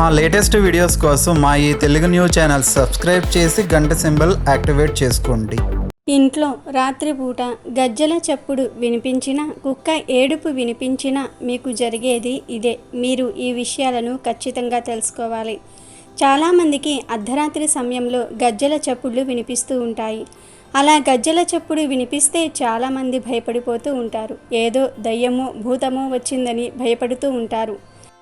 మా latest videos కోసం మా ఈ తెలుగు న్యూస్ ఛానల్ సబ్స్క్రైబ్ చేసి గంట సింబల్ యాక్టివేట్ చేసుకోండి. ఇంట్లో రాత్రిపూట గజ్జల చప్పుడు వినిపించినా కుక్క ఏడుపు వినిపించినా మీకు జరిగేది ఇదే. మీరు ఈ విషయాలను ఖచ్చితంగా తెలుసుకోవాలి. చాలామందికి అర్ధరాత్రి సమయంలో గజ్జల చప్పుళ్ళు వినిపిస్తూ ఉంటాయి. అలా గజ్జల చప్పుడు వినిపిస్తే చాలామంది భయపడిపోతూ ఉంటారు. ఏదో దయ్యమో భూతమో వచ్చిందని భయపడుతూ ఉంటారు.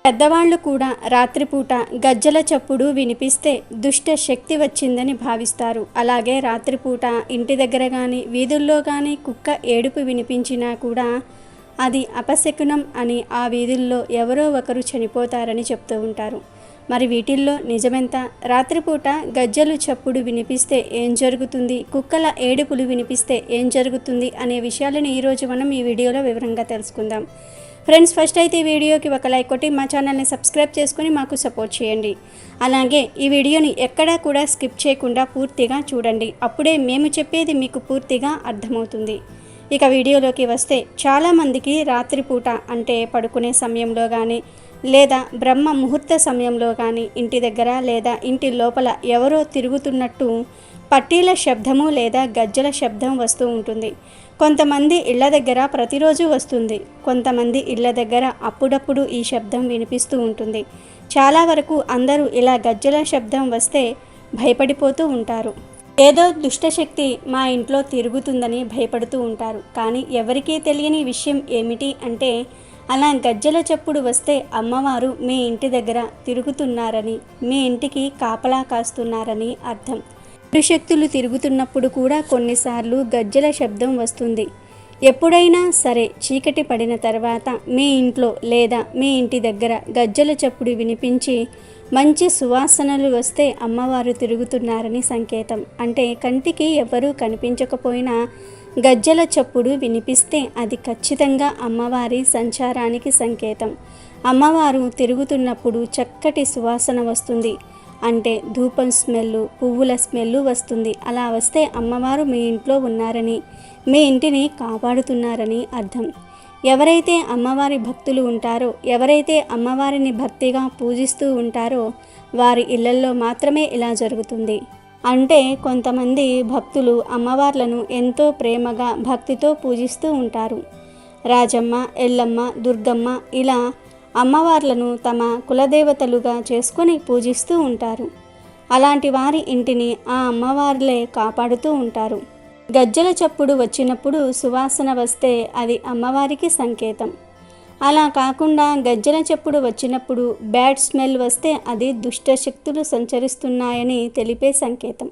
పెద్దవాళ్ళు కూడా రాత్రిపూట గజ్జల చప్పుడు వినిపిస్తే దుష్ట శక్తి వచ్చిందని భావిస్తారు. అలాగే రాత్రిపూట ఇంటి దగ్గర కానీ వీధుల్లో కానీ కుక్క ఏడుపు వినిపించినా కూడా అది అపశకునం అని ఆ వీధుల్లో ఎవరో ఒకరు చనిపోతారని చెప్తూ ఉంటారు. మరి వీటిల్లో నిజమెంత? రాత్రిపూట గజ్జలు చప్పుడు వినిపిస్తే ఏం జరుగుతుంది? కుక్కల ఏడుపులు వినిపిస్తే ఏం జరుగుతుంది? అనే విషయాలను ఈరోజు మనం ఈ వీడియోలో వివరంగా తెలుసుకుందాం. ఫ్రెండ్స్ ఫస్ట్ అయితే ఈ వీడియోకి ఒక లైక్ కొట్టి మా ఛానల్ని సబ్స్క్రైబ్ చేసుకొని మాకు సపోర్ట్ చేయండి. అలాగే ఈ వీడియోని ఎక్కడా కూడా స్కిప్ చేయకుండా పూర్తిగా చూడండి. అప్పుడే మేము చెప్పేది మీకు పూర్తిగా అర్థమవుతుంది. ఇక వీడియోలోకి వస్తే చాలామందికి రాత్రిపూట అంటే పడుకునే సమయంలో కానీ లేదా బ్రహ్మ ముహూర్త సమయంలో కానీ ఇంటి దగ్గర లేదా ఇంటి లోపల ఎవరో తిరుగుతున్నట్టు పట్టీల శబ్దము లేదా గజ్జల శబ్దం వస్తూ ఉంటుంది. కొంతమంది ఇళ్ళ దగ్గర ప్రతిరోజు వస్తుంది. కొంతమంది ఇళ్ళ దగ్గర అప్పుడప్పుడు ఈ శబ్దం వినిపిస్తూ ఉంటుంది. చాలా వరకు అందరూ ఇలా గజ్జల శబ్దం వస్తే భయపడిపోతూ ఉంటారు. ఏదో దుష్టశక్తి మా ఇంట్లో తిరుగుతుందని భయపడుతూ ఉంటారు. కానీ ఎవరికీ తెలియని విషయం ఏమిటి అంటే అలా గజ్జల చప్పుడు వస్తే అమ్మవారు మీ ఇంటి దగ్గర తిరుగుతున్నారని మీ ఇంటికి కాపలా కాస్తున్నారని అర్థం. శక్తులు తిరుగుతున్నప్పుడు కూడా కొన్నిసార్లు గజ్జల శబ్దం వస్తుంది. ఎప్పుడైనా సరే చీకటి పడిన తర్వాత మీ ఇంట్లో లేదా మీ ఇంటి దగ్గర గజ్జల చప్పుడు వినిపించి మంచి సువాసనలు వస్తే అమ్మవారు తిరుగుతున్నారని సంకేతం. అంటే కంటికి ఎవరూ కనిపించకపోయినా గజ్జల చప్పుడు వినిపిస్తే అది ఖచ్చితంగా అమ్మవారి సంచారానికి సంకేతం. అమ్మవారు తిరుగుతున్నప్పుడు చక్కటి సువాసన వస్తుంది. అంటే ధూపం స్మెల్ పువ్వుల స్మెల్ వస్తుంది. అలా వస్తే అమ్మవారు మీ ఇంట్లో ఉన్నారని మీ ఇంటిని కాపాడుతున్నారని అర్థం. ఎవరైతే అమ్మవారి భక్తులు ఉంటారో ఎవరైతే అమ్మవారిని భక్తిగా పూజిస్తూ ఉంటారో వారి ఇళ్ళల్లో మాత్రమే ఇలా జరుగుతుంది. అంటే కొంతమంది భక్తులు అమ్మవార్లను ఎంతో ప్రేమగా భక్తితో పూజిస్తూ ఉంటారు. రాజమ్మ ఎల్లమ్మ దుర్గమ్మ ఇలా అమ్మవార్లను తమ కులదేవతలుగా చేసుకొని పూజిస్తూ ఉంటారు. అలాంటి వారి ఇంటిని ఆ అమ్మవార్లే కాపాడుతూ ఉంటారు. గజ్జల చప్పుడు వచ్చినప్పుడు సువాసన వస్తే అది అమ్మవారికి సంకేతం. అలా కాకుండా గజ్జల చప్పుడు వచ్చినప్పుడు బ్యాడ్ స్మెల్ వస్తే అది దుష్ట శక్తులు సంచరిస్తున్నాయని తెలిపే సంకేతం.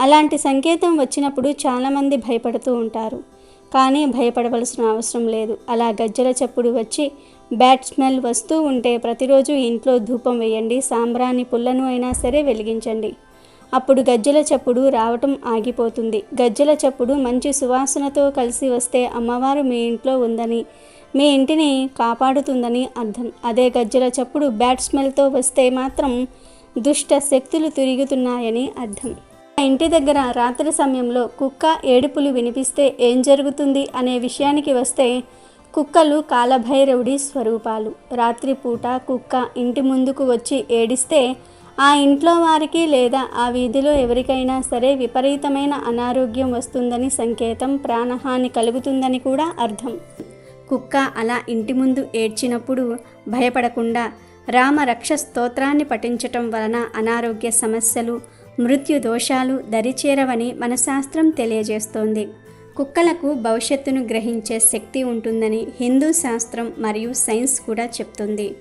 అలాంటి సంకేతం వచ్చినప్పుడు చాలామంది భయపడుతూ ఉంటారు. కానీ భయపడవలసిన అవసరం లేదు. అలా గజ్జల చప్పుడు వచ్చి బ్యాడ్ స్మెల్ వస్తూ ఉంటే ప్రతిరోజు ఇంట్లో ధూపం వేయండి సాంబ్రాణి పుల్లను అయినా సరే వెలిగించండి. అప్పుడు గజ్జల చప్పుడు రావటం ఆగిపోతుంది. గజ్జల చప్పుడు మంచి సువాసనతో కలిసి వస్తే అమ్మవారు మీ ఇంట్లో ఉందని మీ ఇంటిని కాపాడుతుందని అర్థం. అదే గజ్జల చప్పుడు బ్యాడ్ స్మెల్తో వస్తే మాత్రం దుష్ట శక్తులు తిరుగుతున్నాయని అర్థం. ఇంటి దగ్గర రాత్రి సమయంలో కుక్క ఏడుపులు వినిపిస్తే ఏం జరుగుతుంది అనే విషయానికి వస్తే కుక్కలు కాలభైరవుడి స్వరూపాలు. రాత్రిపూట కుక్క ఇంటి ముందుకు వచ్చి ఏడిస్తే ఆ ఇంట్లో వారికి లేదా ఆ వీధిలో ఎవరికైనా సరే విపరీతమైన అనారోగ్యం వస్తుందని సంకేతం ప్రాణహాని కలుగుతుందని కూడా అర్థం. కుక్క అలా ఇంటి ముందు ఏడ్చినప్పుడు భయపడకుండా రామరక్ష స్తోత్రాన్ని పఠించటం వలన అనారోగ్య సమస్యలు మృత్యు దోషాలు దరిచేరవని మన శాస్త్రం తెలియజేస్తోంది. కుక్కలకు భవిష్యత్తును గ్రహించే శక్తి ఉంటుందని హిందూ శాస్త్రం మరియు సైన్స్ కూడా చెప్తుంది.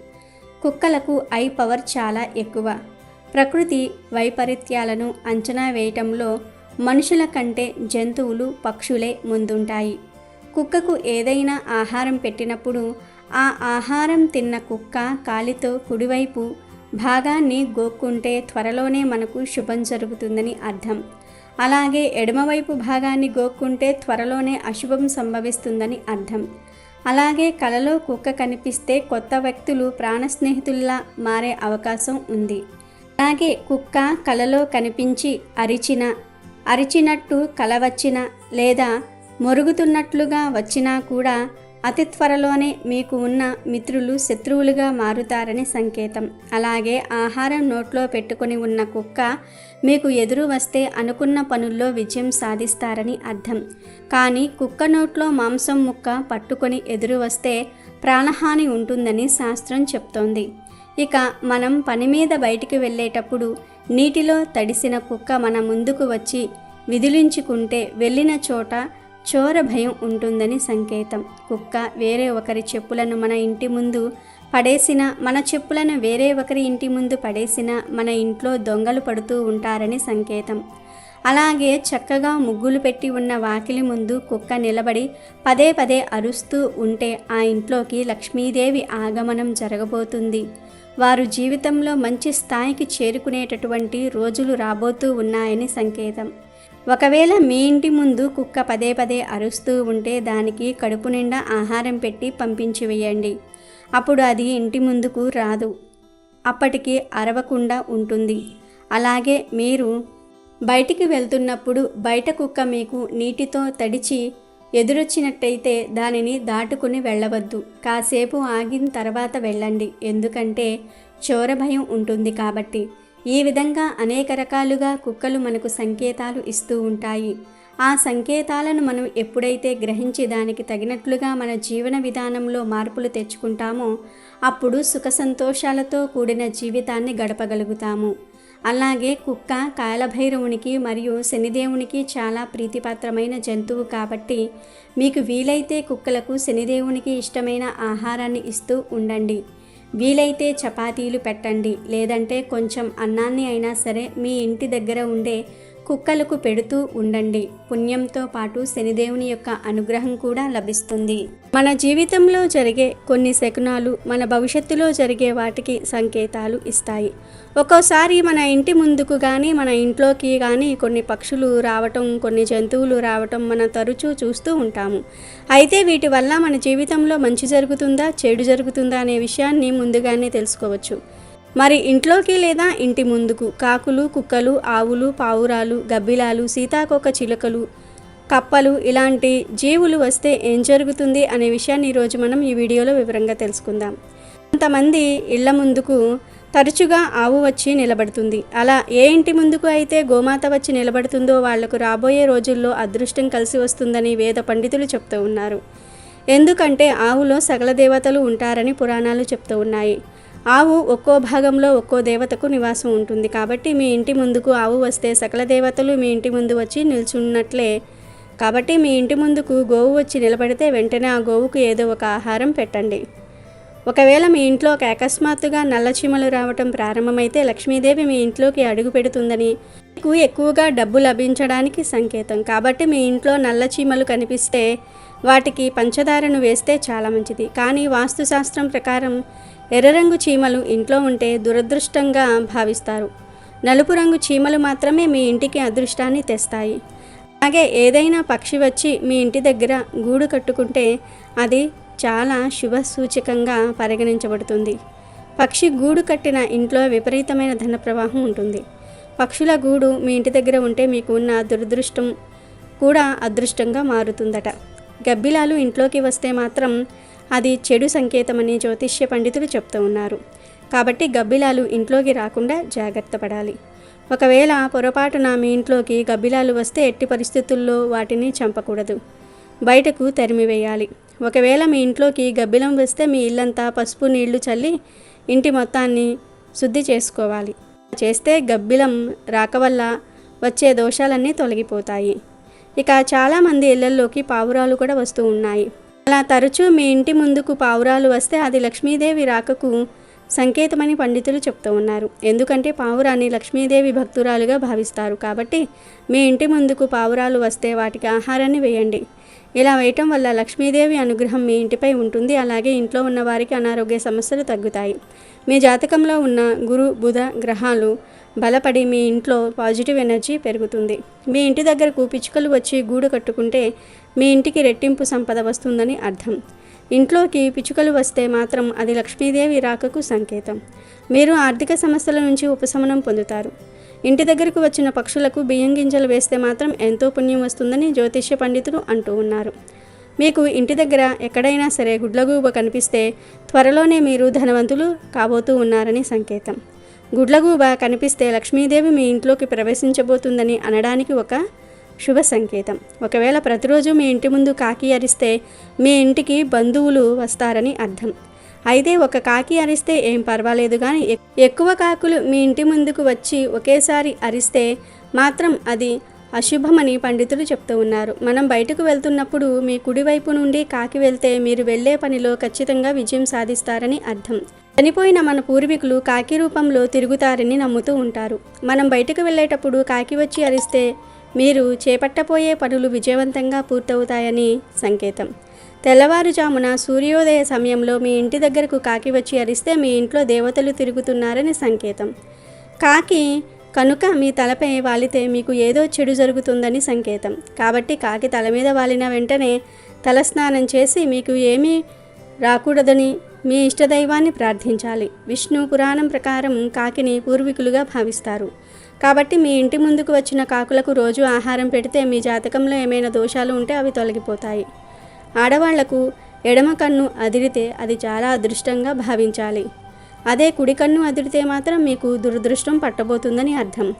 కుక్కలకు ఐ పవర్ చాలా ఎక్కువ. ప్రకృతి వైపరీత్యాలను అంచనా వేయటంలో మనుషుల కంటే జంతువులు పక్షులే ముందుంటాయి. కుక్కకు ఏదైనా ఆహారం పెట్టినప్పుడు ఆ ఆహారం తిన్న కుక్క కాలితో కుడివైపు భాగాన్ని గోక్కుంటే త్వరలోనే మనకు శుభం జరుగుతుందని అర్థం. అలాగే ఎడమవైపు భాగాన్ని గోక్కుంటే త్వరలోనే అశుభం సంభవిస్తుందని అర్థం. అలాగే కలలో కుక్క కనిపిస్తే కొత్త వ్యక్తులు ప్రాణ స్నేహితుల్లా మారే అవకాశం ఉంది. అలాగే కుక్క కలలో కనిపించి అరిచిన అరిచినట్టు కల వచ్చిన లేదా మొరుగుతున్నట్లుగా వచ్చినా కూడా అతి త్వరలోనే మీకు ఉన్న మిత్రులు శత్రువులుగా మారుతారని సంకేతం. అలాగే ఆహారం నోట్లో పెట్టుకొని ఉన్న కుక్క మీకు ఎదురు వస్తే అనుకున్న పనుల్లో విజయం సాధిస్తారని అర్థం. కానీ కుక్క నోట్లో మాంసం ముక్క పట్టుకొని ఎదురు వస్తే ప్రాణహాని ఉంటుందని శాస్త్రం చెప్తోంది. ఇక మనం పని మీద బయటికి వెళ్ళేటప్పుడు నీటిలో తడిసిన కుక్క మన ముందుకు వచ్చి విదిలించుకుంటే వెళ్ళిన చోట చోర భయం ఉంటుందని సంకేతం. కుక్క వేరే ఒకరి చెప్పులను మన ఇంటి ముందు పడేసిన మన చెప్పులను వేరే ఒకరి ఇంటి ముందు పడేసిన మన ఇంట్లో దొంగలు పడుతూ ఉంటారని సంకేతం. అలాగే చక్కగా ముగ్గులు పెట్టి ఉన్న వాకిలి ముందు కుక్క నిలబడి పదే పదే అరుస్తూ ఉంటే ఆ ఇంట్లోకి లక్ష్మీదేవి ఆగమనం జరగబోతుంది. వారు జీవితంలో మంచి స్థాయికి చేరుకునేటటువంటి రోజులు రాబోతూ ఉన్నాయని సంకేతం. ఒకవేళ మీ ఇంటి ముందు కుక్క పదే పదే అరుస్తూ ఉంటే దానికి కడుపు నిండా ఆహారం పెట్టి పంపించి వేయండి. అప్పుడు అది ఇంటి ముందుకు రాదు. అప్పటికి అరవకుండా ఉంటుంది. అలాగే మీరు బయటికి వెళ్తున్నప్పుడు బయట కుక్క మీకు నీటితో తడిచి ఎదురొచ్చినట్టయితే దానిని దాటుకుని వెళ్ళవద్దు. కాసేపు ఆగిన తర్వాత వెళ్ళండి. ఎందుకంటే చోర భయం ఉంటుంది కాబట్టి. ఈ విధంగా అనేక రకాలుగా కుక్కలు మనకు సంకేతాలు ఇస్తూ ఉంటాయి. ఆ సంకేతాలను మనం ఎప్పుడైతే గ్రహించి దానికి తగినట్లుగా మన జీవన విధానంలో మార్పులు తెచ్చుకుంటామో అప్పుడు సుఖ సంతోషాలతో కూడిన జీవితాన్ని గడపగలుగుతాము. అలాగే కుక్క కాలభైరవునికి మరియు శనిదేవునికి చాలా ప్రీతిపాత్రమైన జంతువు కాబట్టి మీకు వీలైతే కుక్కలకు శనిదేవునికి ఇష్టమైన ఆహారాన్ని ఇస్తూ ఉండండి. వీలైతే చపాతీలు పెట్టండి లేదంటే కొంచెం అన్నాన్ని అయినా సరే మీ ఇంటి దగ్గర ఉండే కుక్కలకు పెడుతూ ఉండండి. పుణ్యంతో పాటు శనిదేవుని యొక్క అనుగ్రహం కూడా లభిస్తుంది. మన జీవితంలో జరిగే కొన్ని శకునాలు మన భవిష్యత్తులో జరిగే వాటికి సంకేతాలు ఇస్తాయి. ఒక్కోసారి మన ఇంటి ముందుకు కానీ మన ఇంట్లోకి కానీ కొన్ని పక్షులు రావటం కొన్ని జంతువులు రావటం మనం తరచూ చూస్తూ ఉంటాము. అయితే వీటి వల్ల మన జీవితంలో మంచి జరుగుతుందా చెడు జరుగుతుందా అనే విషయాన్ని ముందుగానే తెలుసుకోవచ్చు. మరి ఇంట్లోకి లేదా ఇంటి ముందుకు? కాకులు కుక్కలు ఆవులు పావురాలు గబ్బిలాలు సీతాకోక చిలుకలు కప్పలు ఇలాంటి జీవులు వస్తే ఏం జరుగుతుంది అనే విషయాన్ని ఈరోజు మనం ఈ వీడియోలో వివరంగా తెలుసుకుందాం. కొంతమంది ఇళ్ళ ముందుకు తరచుగా ఆవు వచ్చి నిలబడుతుంది. అలా ఏ ఇంటి ముందుకు అయితే గోమాత వచ్చి నిలబడుతుందో వాళ్ళకు రాబోయే రోజుల్లో అదృష్టం కలిసి వస్తుందని వేద పండితులు చెప్తూ ఉన్నారు. ఎందుకంటే ఆవులో సకల దేవతలు ఉంటారని పురాణాలు చెప్తూ ఉన్నాయి. ఆవు ఒక్కో భాగంలో ఒక్కో దేవతకు నివాసం ఉంటుంది. కాబట్టి మీ ఇంటి ముందుకు ఆవు వస్తే సకల దేవతలు మీ ఇంటి ముందు వచ్చి నిల్చున్నట్లే. కాబట్టి మీ ఇంటి ముందుకు గోవు వచ్చి నిలబడితే వెంటనే ఆ గోవుకు ఏదో ఒక ఆహారం పెట్టండి. ఒకవేళ మీ ఇంట్లో ఒక అకస్మాత్తుగా నల్ల చీమలు రావటం ప్రారంభమైతే లక్ష్మీదేవి మీ ఇంట్లోకి అడుగు పెడుతుందని మీకు ఎక్కువగా డబ్బు లభించడానికి సంకేతం. కాబట్టి మీ ఇంట్లో నల్ల చీమలు కనిపిస్తే వాటికి పంచదారను వేస్తే చాలా మంచిది. కానీ వాస్తుశాస్త్రం ప్రకారం ఎర్ర రంగు చీమలు ఇంట్లో ఉంటే దురదృష్టంగా భావిస్తారు. నలుపు రంగు చీమలు మాత్రమే మీ ఇంటికి అదృష్టాన్ని తెస్తాయి. అలాగే ఏదైనా పక్షి వచ్చి మీ ఇంటి దగ్గర గూడు కట్టుకుంటే అది చాలా శుభ సూచకంగా పరిగణించబడుతుంది. పక్షి గూడు కట్టిన ఇంట్లో విపరీతమైన ధన ప్రవాహం ఉంటుంది. పక్షుల గూడు మీ ఇంటి దగ్గర ఉంటే మీకు ఉన్న దురదృష్టం కూడా అదృష్టంగా మారుతుందట. గబ్బిలాలు ఇంట్లోకి వస్తే మాత్రం అది చెడు సంకేతమని జ్యోతిష్య పండితులు చెప్తూ ఉన్నారు. కాబట్టి గబ్బిలాలు ఇంట్లోకి రాకుండా జాగ్రత్త పడాలి. ఒకవేళ పొరపాటున మీ ఇంట్లోకి గబ్బిలాలు వస్తే ఎట్టి పరిస్థితుల్లో వాటిని చంపకూడదు. బయటకు తరిమివేయాలి ఒకవేళ మీ ఇంట్లోకి గబ్బిలం వస్తే మీ ఇల్లంతా పసుపు నీళ్ళు చల్లి ఇంటి మొత్తాన్ని శుద్ధి చేసుకోవాలి. చేస్తే గబ్బిలం రాక వల్ల వచ్చే దోషాలన్నీ తొలగిపోతాయి. ఇక చాలామంది ఇళ్ళల్లోకి పావురాలు కూడా వస్తూ ఉన్నాయి. అలా తరచూ మీ ఇంటి ముందుకు పావురాలు వస్తే అది లక్ష్మీదేవి రాకకు సంకేతమని పండితులు చెప్తూ ఉన్నారు. ఎందుకంటే పావురాన్ని లక్ష్మీదేవి భక్తురాలుగా భావిస్తారు. కాబట్టి మీ ఇంటి ముందుకు పావురాలు వస్తే వాటికి ఆహారాన్ని వేయండి. ఇలా వేయటం వల్ల లక్ష్మీదేవి అనుగ్రహం మీ ఇంటిపై ఉంటుంది. అలాగే ఇంట్లో ఉన్న వారికి అనారోగ్య సమస్యలు తగ్గుతాయి. మీ జాతకంలో ఉన్న గురు బుధ గ్రహాలు బలపడి మీ ఇంట్లో పాజిటివ్ ఎనర్జీ పెరుగుతుంది. మీ ఇంటి దగ్గరకు పిచ్చుకలు వచ్చి గూడు కట్టుకుంటే మీ ఇంటికి రెట్టింపు సంపద వస్తుందని అర్థం. ఇంట్లోకి పిచ్చుకలు వస్తే మాత్రం అది లక్ష్మీదేవి రాకకు సంకేతం. మీరు ఆర్థిక సమస్యల నుంచి ఉపశమనం పొందుతారు. ఇంటి దగ్గరకు వచ్చిన పక్షులకు బియ్యం గింజలు వేస్తే మాత్రం ఎంతో పుణ్యం వస్తుందని జ్యోతిష్య పండితులు అంటూ ఉన్నారు. మీకు ఇంటి దగ్గర ఎక్కడైనా సరే గుడ్లగూబ కనిపిస్తే త్వరలోనే మీరు ధనవంతులు కాబోతూ ఉన్నారని సంకేతం. గుడ్లగూబ కనిపిస్తే లక్ష్మీదేవి మీ ఇంట్లోకి ప్రవేశించబోతుందని అనడానికి ఒక శుభ సంకేతం. ఒకవేళ ప్రతిరోజు మీ ఇంటి ముందు కాకి అరిస్తే మీ ఇంటికి బంధువులు వస్తారని అర్థం. అయితే ఒక కాకి అరిస్తే ఏం పర్వాలేదు కానీ ఎక్కువ కాకులు మీ ఇంటి ముందుకు వచ్చి ఒకేసారి అరిస్తే మాత్రం అది అశుభమని పండితులు చెప్తూ ఉన్నారు. మనం బయటకు వెళ్తున్నప్పుడు మీ కుడివైపు నుండి కాకి వెళ్తే మీరు వెళ్ళే పనిలో ఖచ్చితంగా విజయం సాధిస్తారని అర్థం. చనిపోయిన మన పూర్వీకులు కాకి రూపంలో తిరుగుతారని నమ్ముతూ ఉంటారు. మనం బయటకు వెళ్ళేటప్పుడు కాకి వచ్చి అరిస్తే మీరు చేపట్టబోయే పనులు విజయవంతంగా పూర్తవుతాయని సంకేతం. తెల్లవారుజామున సూర్యోదయ సమయంలో మీ ఇంటి దగ్గరకు కాకి వచ్చి అరిస్తే మీ ఇంట్లో దేవతలు తిరుగుతున్నారని సంకేతం. కాకి కనుక మీ తలపై వాలితే మీకు ఏదో చెడు జరుగుతుందని సంకేతం. కాబట్టి కాకి తల మీద వాలిన వెంటనే తలస్నానం చేసి మీకు ఏమీ రాకూడదని మీ ఇష్టదైవాన్ని ప్రార్థించాలి. విష్ణు పురాణం ప్రకారం కాకిని పూర్వీకులుగా భావిస్తారు. కాబట్టి మీ ఇంటి ముందుకు వచ్చిన కాకులకు రోజు ఆహారం పెడితే మీ జాతకంలో ఏమైనా దోషాలు ఉంటే అవి తొలగిపోతాయి. ఆడవాళ్ళకు ఎడమ కన్ను అదిరితే అది చాలా అదృష్టంగా భావించాలి. అదే కుడి కన్ను అదిరితే మాత్రం మీకు దురదృష్టం పట్టబోతుందని అర్థం.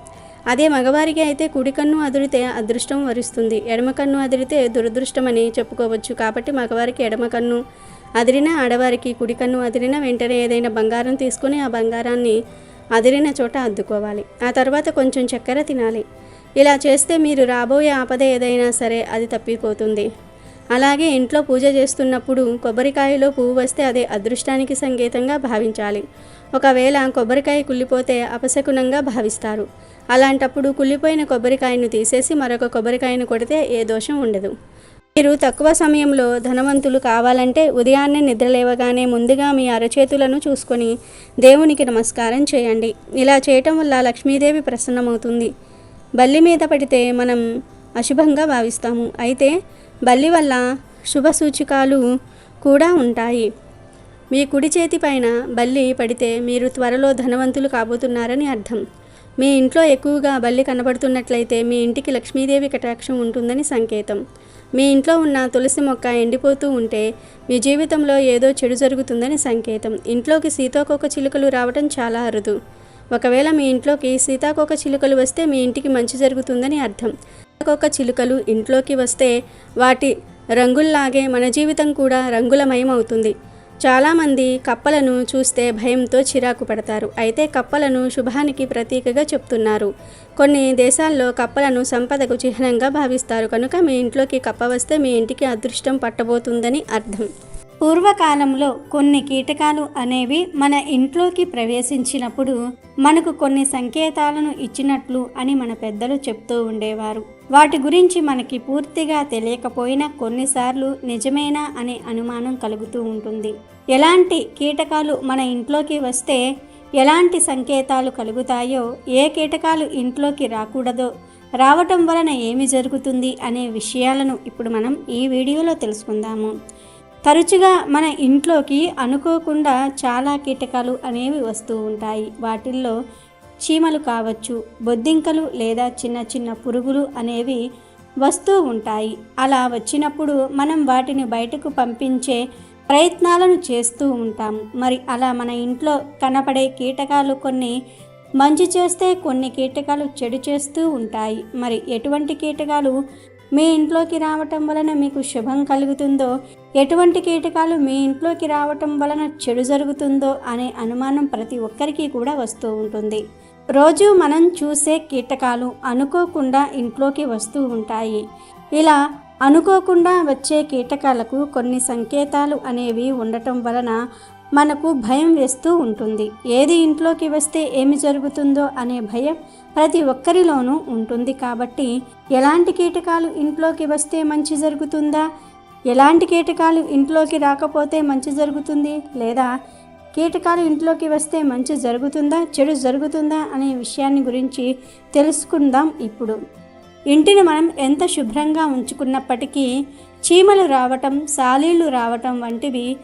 అదే మగవారికి అయితే కుడి కన్ను అదిరితే అదృష్టం వరిస్తుంది. ఎడమ కన్ను అదిరితే దురదృష్టమని చెప్పుకోవచ్చు. కాబట్టి మగవారికి ఎడమ కన్ను అదిరిన ఆడవారికి కుడి కన్ను అదిరిన వెంటనే ఏదైనా బంగారం తీసుకొని ఆ బంగారాన్ని అదిరిన చోట అద్దుకోవాలి. ఆ తర్వాత కొంచెం చక్కెర తినాలి. ఇలా చేస్తే మీరు రాబోయే ఆపద ఏదైనా సరే అది తప్పిపోతుంది. అలాగే ఇంట్లో పూజ చేస్తున్నప్పుడు కొబ్బరికాయలో పువ్వు వస్తే అదే అదృష్టానికి సంకేతంగా భావించాలి. ఒకవేళ కొబ్బరికాయ కుళ్ళిపోతే అపశకునంగా భావిస్తారు. అలాంటప్పుడు కుళ్ళిపోయిన కొబ్బరికాయను తీసేసి మరొక కొబ్బరికాయను కొడితే ఏ దోషం ఉండదు. మీరు తక్కువ సమయంలో ధనవంతులు కావాలంటే ఉదయాన్నే నిద్రలేవగానే ముందుగా మీ అరచేతులను చూసుకొని దేవునికి నమస్కారం చేయండి. ఇలా చేయటం వల్ల లక్ష్మీదేవి ప్రసన్నమవుతుంది. బల్లి మీద పడితే మనం అశుభంగా భావిస్తాము. అయితే బల్లి వల్ల శుభ సూచికాలు కూడా ఉంటాయి. మీ కుడి చేతి పైన బల్లి పడితే మీరు త్వరలో ధనవంతులు కాబోతున్నారని అర్థం. మీ ఇంట్లో ఎక్కువగా బల్లి కనబడుతున్నట్లయితే మీ ఇంటికి లక్ష్మీదేవి కటాక్షం ఉంటుందని సంకేతం. మీ ఇంట్లో ఉన్న తులసి మొక్క ఎండిపోతూ ఉంటే మీ జీవితంలో ఏదో చెడు జరుగుతుందని సంకేతం. ఇంట్లోకి సీతాకోక చిలుకలు రావటం చాలా అరుదు. ఒకవేళ మీ ఇంట్లోకి సీతాకోక చిలుకలు వస్తే మీ ఇంటికి మంచి జరుగుతుందని అర్థం. ఒక చిలుకలు ఇంట్లోకి వస్తే వాటి రంగుల్లాగే మన జీవితం కూడా రంగులమయం అవుతుంది చాలామంది కప్పలను చూస్తే భయంతో చిరాకు పడతారు. అయితే కప్పలను శుభానికి ప్రతీకగా చెప్తున్నారు. కొన్ని దేశాల్లో కప్పలను సంపదకు చిహ్నంగా భావిస్తారు. కనుక మీ ఇంట్లోకి కప్ప వస్తే మీ ఇంటికి అదృష్టం పట్టబోతుందని అర్థం. పూర్వకాలంలో కొన్ని కీటకాలు అనేవి మన ఇంట్లోకి ప్రవేశించినప్పుడు మనకు కొన్ని సంకేతాలను ఇచ్చినట్లు అని మన పెద్దలు చెప్తూ ఉండేవారు. వాటి గురించి మనకి పూర్తిగా తెలియకపోయినా కొన్నిసార్లు నిజమేనా అనే అనుమానం కలుగుతూ ఉంటుంది. ఎలాంటి కీటకాలు మన ఇంట్లోకి వస్తే ఎలాంటి సంకేతాలు కలుగుతాయో ఏ కీటకాలు ఇంట్లోకి రాకూడదో రావటం వలన ఏమి జరుగుతుంది అనే విషయాలను ఇప్పుడు మనం ఈ వీడియోలో తెలుసుకుందాము. తరచుగా మన ఇంట్లోకి అనుకోకుండా చాలా కీటకాలు అనేవి వస్తూ ఉంటాయి. వాటిల్లో చీమలు కావచ్చు బొద్దింకలు లేదా చిన్న చిన్న పురుగులు అనేవి వస్తూ ఉంటాయి. అలా వచ్చినప్పుడు మనం వాటిని బయటకు పంపించే ప్రయత్నాలను చేస్తూ ఉంటాం. మరి అలా మన ఇంట్లో కనపడే కీటకాలు కొన్ని మంచి చేస్తే కొన్ని కీటకాలు చెడు చేస్తూ ఉంటాయి. మరి ఎటువంటి కీటకాలు మీ ఇంట్లోకి రావటం వలన మీకు శుభం కలుగుతుందో ఎటువంటి కీటకాలు మీ ఇంట్లోకి రావటం వలన చెడు జరుగుతుందో అనే అనుమానం ప్రతి ఒక్కరికి కూడా వస్తూ ఉంటుంది. రోజు మనం చూసే కీటకాలు అనుకోకుండా ఇంట్లోకి వస్తూ ఉంటాయి. ఇలా అనుకోకుండా వచ్చే కీటకాలకు కొన్ని సంకేతాలు అనేవి ఉండటం వలన మనకు భయం వేస్తూ ఉంటుంది. ఏది ఇంట్లోకి వస్తే ఏమి జరుగుతుందో అనే భయం ప్రతి ఒక్కరిలోనూ ఉంటుంది. కాబట్టి ఎలాంటి కీటకాలు ఇంట్లోకి వస్తే మంచి జరుగుతుందా? ఎలాంటి కీటకాలు ఇంట్లోకి రాకపోతే మంచి జరుగుతుంది? లేదా కీటకాలు ఇంట్లోకి వస్తే మంచి జరుగుతుందా? చెడు జరుగుతుందా? అనే విషయాన్ని గురించి తెలుసుకుందాం ఇప్పుడు. ఇంటిని మనం ఎంత శుభ్రంగా ఉంచుకున్నప్పటికీ చీమలు రావటం సాలీళ్ళు రావటం వంటివి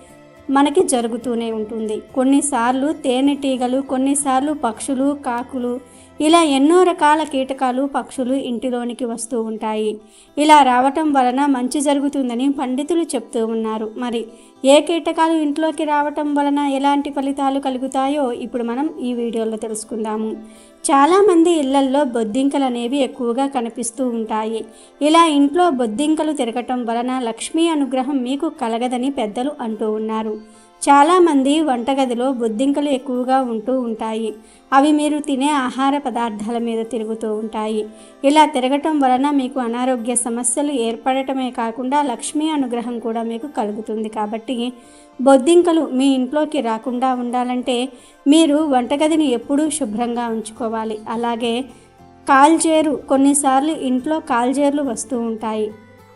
మనకి జరుగుతూనే ఉంటుంది. కొన్నిసార్లు తేనెటీగలు కొన్నిసార్లు పక్షులు కాకులు ఇలా ఎన్నో రకాల కీటకాలు పక్షులు ఇంటిలోనికి వస్తూ ఉంటాయి. ఇలా రావటం వలన మంచి జరుగుతుందని పండితులు చెప్తూ ఉన్నారు. మరి ఏ కీటకాలు ఇంట్లోకి రావటం వలన ఎలాంటి ఫలితాలు కలుగుతాయో ఇప్పుడు మనం ఈ వీడియోలో తెలుసుకుందాము. చాలామంది ఇళ్ళల్లో బొద్దింకలు అనేవి ఎక్కువగా కనిపిస్తూ ఉంటాయి. ఇలా ఇంట్లో బొద్దింకలు తిరగటం వలన లక్ష్మీ అనుగ్రహం మీకు కలగదని పెద్దలు అంటూ ఉన్నారు. చాలామంది వంటగదిలో బొద్దింకలు ఎక్కువగా ఉంటూ ఉంటాయి. అవి మీరు తినే ఆహార పదార్థాల మీద తిరుగుతూ ఉంటాయి. ఇలా తిరగటం వలన మీకు అనారోగ్య సమస్యలు ఏర్పడటమే కాకుండా లక్ష్మీ అనుగ్రహం కూడా మీకు కలుగుతుంది. కాబట్టి బొద్దింకలు మీ ఇంట్లోకి రాకుండా ఉండాలంటే మీరు వంటగదిని ఎప్పుడూ శుభ్రంగా ఉంచుకోవాలి. అలాగే కాల్చేరు కొన్నిసార్లు ఇంట్లో కాల్చేర్లు వస్తూ ఉంటాయి.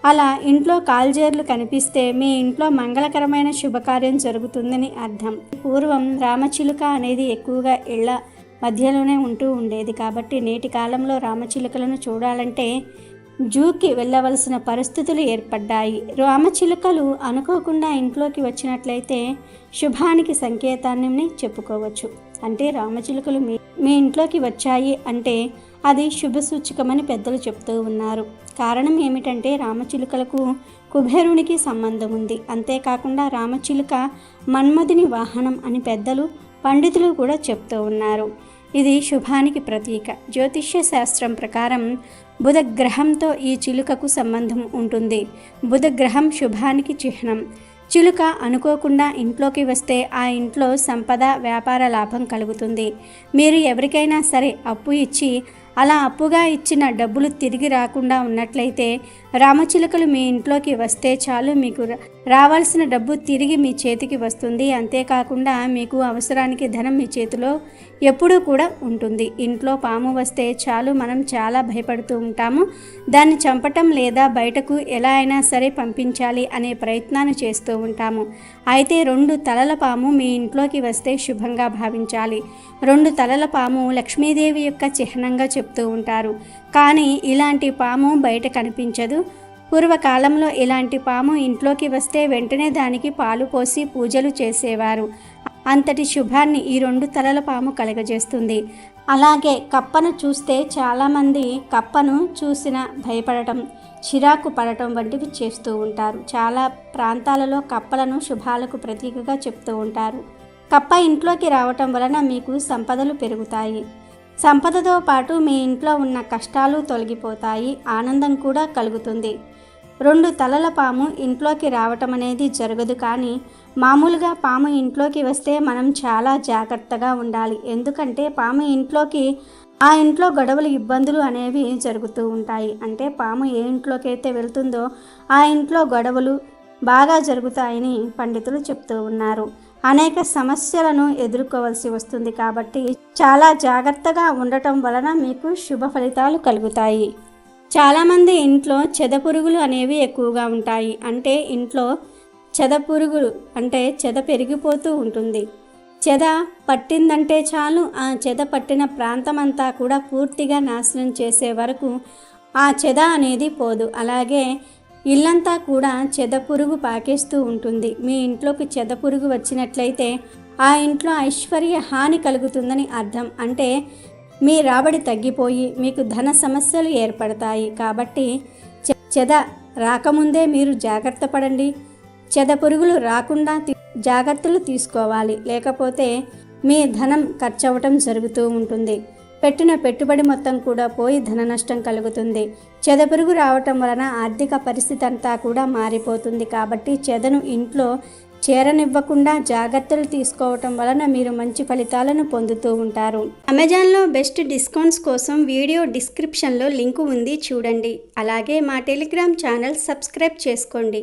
అలా ఇంట్లో కాల్జేర్లు కనిపిస్తే మీ ఇంట్లో మంగళకరమైన శుభకార్యం జరుగుతుందని అర్థం. పూర్వం రామచిలుక అనేది ఎక్కువగా ఇళ్ళ మధ్యలోనే ఉంటూ ఉండేది కాబట్టి నేటి కాలంలో రామచిలుకలను చూడాలంటే జూకి వెళ్ళవలసిన పరిస్థితులు ఏర్పడ్డాయి. రామచిలుకలు అనుకోకుండా ఇంట్లోకి వచ్చినట్లయితే శుభానికి సంకేతాన్ని చెప్పుకోవచ్చు. అంటే రామచిలుకలు మీ మీ ఇంట్లోకి వచ్చాయి అంటే అది శుభసూచకమని పెద్దలు చెప్తూ ఉన్నారు. కారణం ఏమిటంటే రామచిలుకలకు కుబేరునికి సంబంధం ఉంది అంతేకాకుండా రామచిలుక మన్మధుని వాహనం అని పెద్దలు పండితులు కూడా చెప్తూ ఉన్నారు. ఇది శుభానికి ప్రతీక. జ్యోతిష్య శాస్త్రం ప్రకారం బుధ గ్రహంతో ఈ చిలుకకు సంబంధం ఉంటుంది. బుధ గ్రహం శుభానికి చిహ్నం. చిలుక అనుకోకుండా ఇంట్లోకి వస్తే ఆ ఇంట్లో సంపద వ్యాపార లాభం కలుగుతుంది. మీరు ఎవరికైనా సరే అప్పు ఇచ్చి అలా అప్పుగా ఇచ్చిన డబ్బులు తిరిగి రాకుండా ఉన్నట్లయితే రామచిలుకలు మీ ఇంట్లోకి వస్తే చాలు మీకు రా- రావాల్సిన డబ్బు తిరిగి మీ చేతికి వస్తుంది. అంతేకాకుండా మీకు అవసరానికి ధనం మీ చేతిలో ఎప్పుడూ కూడా ఉంటుంది. ఇంట్లో పాము వస్తే చాలు మనం చాలా భయపడుతూ ఉంటాము. దాన్ని చంపటం లేదా బయటకు ఎలా అయినా సరే పంపించాలి అనే ప్రయత్నాన్ని చేస్తూ ఉంటాము. అయితే రెండు తలల పాము మీ ఇంట్లోకి వస్తే శుభంగా భావించాలి. రెండు తలల పాము లక్ష్మీదేవి యొక్క చిహ్నంగా చెప్తూ ఉంటారు. కానీ ఇలాంటి పాము బయట కనిపించదు. పూర్వకాలంలో ఇలాంటి పాము ఇంట్లోకి వస్తే వెంటనే దానికి పాలు పోసి పూజలు చేసేవారు. అంతటి శుభాన్ని ఈ రెండు తలల పాము కలగజేస్తుంది. అలాగే కప్పను చూస్తే చాలామంది కప్పను చూసిన భయపడటం చిరాకు పడటం వంటివి చేస్తూ ఉంటారు. చాలా ప్రాంతాలలో కప్పలను శుభాలకు ప్రతీకగా చెప్తూ ఉంటారు. కప్ప ఇంట్లోకి రావటం వలన మీకు సంపదలు పెరుగుతాయి. సంపదతో పాటు మీ ఇంట్లో ఉన్న కష్టాలు తొలగిపోతాయి. ఆనందం కూడా కలుగుతుంది. రెండు తలల పాము ఇంట్లోకి రావటం అనేది జరగదు కానీ మామూలుగా పాము ఇంట్లోకి వస్తే మనం చాలా జాగ్రత్తగా ఉండాలి. ఎందుకంటే పాము ఇంట్లోకి ఆ ఇంట్లో గొడవలు ఇబ్బందులు అనేవి జరుగుతూ ఉంటాయి. అంటే పాము ఏ ఇంట్లోకి అయితే వెళ్తుందో ఆ ఇంట్లో గొడవలు బాగా జరుగుతాయని పండితులు చెప్తూ ఉన్నారు. అనేక సమస్యలను ఎదుర్కోవాల్సి వస్తుంది కాబట్టి చాలా జాగ్రత్తగా ఉండటం వలన మీకు శుభ ఫలితాలు కలుగుతాయి. చాలామంది ఇంట్లో చెదపురుగులు అనేవి ఎక్కువగా ఉంటాయి. అంటే ఇంట్లో చెదపురుగులు అంటే చెద పెరిగిపోతూ ఉంటుంది. చెద పట్టిందంటే చాలు ఆ చెద పట్టిన ప్రాంతమంతా కూడా పూర్తిగా నాశనం చేసే వరకు ఆ చెద అనేది పోదు. అలాగే ఇల్లంతా కూడా చెద పురుగు పాకేస్తూ ఉంటుంది. మీ ఇంట్లోకి చెద పురుగు వచ్చినట్లయితే ఆ ఇంట్లో ఐశ్వర్య హాని కలుగుతుందని అర్థం. అంటే మీ రాబడి తగ్గిపోయి మీకు ధన సమస్యలు ఏర్పడతాయి. కాబట్టి చె- చెద రాకముందే మీరు జాగ్రత్త పడండి. చెద పురుగులు రాకుండా జాగ్రత్తలు తీసుకోవాలి. లేకపోతే మీ ధనం ఖర్చవటం జరుగుతూ ఉంటుంది. పెట్టిన పెట్టుబడి మొత్తం కూడా పోయి ధన నష్టం కలుగుతుంది. చెదపురుగు రావటం వలన ఆర్థిక పరిస్థితి అంతా కూడా మారిపోతుంది కాబట్టి చెదను ఇంట్లో చేరనివ్వకుండా జాగ్రత్తలు తీసుకోవటం వలన మీరు మంచి ఫలితాలను పొందుతూ ఉంటారు. అమెజాన్లో బెస్ట్ డిస్కౌంట్స్ కోసం వీడియో డిస్క్రిప్షన్లో లింకు ఉంది చూడండి. అలాగే మా టెలిగ్రామ్ ఛానల్ సబ్స్క్రైబ్ చేసుకోండి.